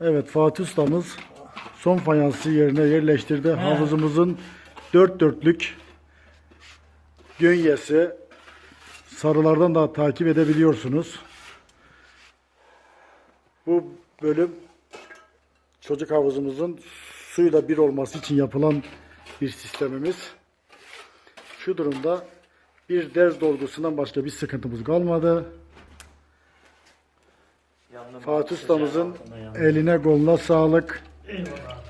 Evet Fatih ustamız son fayansı yerine yerleştirdi. Havuzumuzun dört dörtlük gönyesi sarılardan da takip edebiliyorsunuz. Bu bölüm çocuk havuzumuzun suyla bir olması için yapılan bir sistemimiz. Şu durumda bir derz dolgusundan başka bir sıkıntımız kalmadı. Fatih ustamızın eline koluna sağlık. Eyvallah.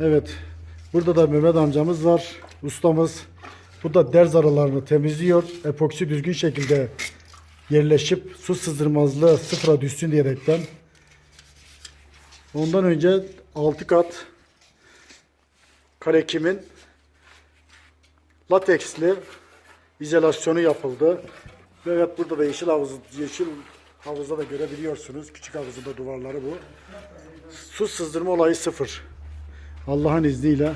Evet. Burada da Mehmet amcamız var. Ustamız. Bu da derz aralarını temizliyor. Epoksi düzgün şekilde yerleşip su sızdırmazlığı sıfıra düşsün diyerekten. Ondan önce 6 kat karekimin lateksli izolasyonu yapıldı. Ve Evet burada da yeşil havuz yeşil havuzda da görebiliyorsunuz. Küçük havuzunda duvarları bu. Su sızdırma olayı sıfır. Allah'ın izniyle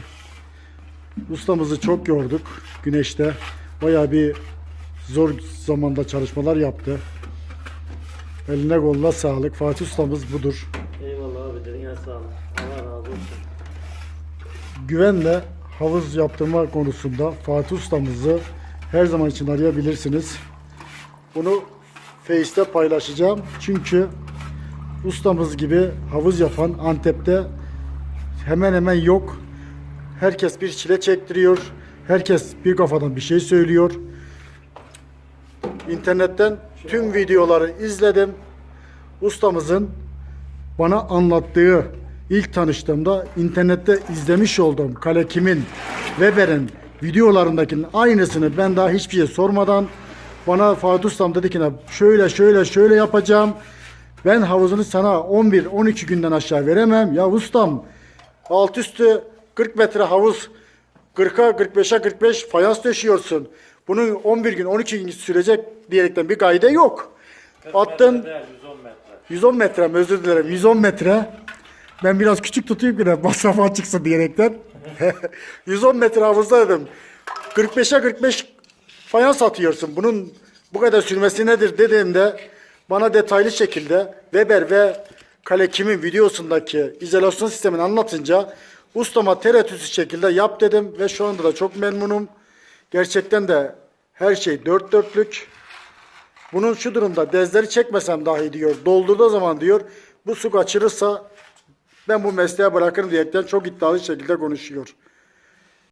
ustamızı çok yorduk güneşte. Bayağı bir zor zamanda çalışmalar yaptı. Eline koluna sağlık. Fatih ustamız budur. Eyvallah abi. Dünya sağ olun. Allah razı olsun. Güvenle havuz yaptırma konusunda Fatih ustamızı her zaman için arayabilirsiniz. Bunu Face'te paylaşacağım. Çünkü ustamız gibi havuz yapan Antep'te hemen hemen yok. Herkes bir çile çektiriyor. Herkes bir kafadan bir şey söylüyor. İnternetten tüm videoları izledim. Ustamızın bana anlattığı ilk tanıştığımda internette izlemiş olduğum Kalekim'in, Weber'in videolarındakinin aynısını ben daha hiçbir şey sormadan bana Fatih Ustam dedi ki şöyle şöyle şöyle yapacağım. Ben havuzunu sana 11-12 günden aşağı veremem. Ya ustam alt üstü 40 metre havuz 40'a 45'e 45 fayans döşüyorsun. Bunun 11 gün 12 gün sürecek diyerekten bir kaide yok. Attın Metre değil, 110 metre. 110 metre mi? özür dilerim 110 metre. Ben biraz küçük tutayım ki masrafa çıksın diyerekten. 110 metre havuzda dedim. 45'e 45 fayans atıyorsun. Bunun bu kadar sürmesi nedir dediğimde bana detaylı şekilde Weber ve Kalekim'in videosundaki izolasyon sistemini anlatınca ustama tereddütsüz şekilde yap dedim ve şu anda da çok memnunum. Gerçekten de her şey dört dörtlük. Bunun şu durumda dezleri çekmesem dahi diyor, doldurduğu zaman diyor, bu su kaçırırsa ben bu mesleğe bırakırım diyerekten çok iddialı şekilde konuşuyor.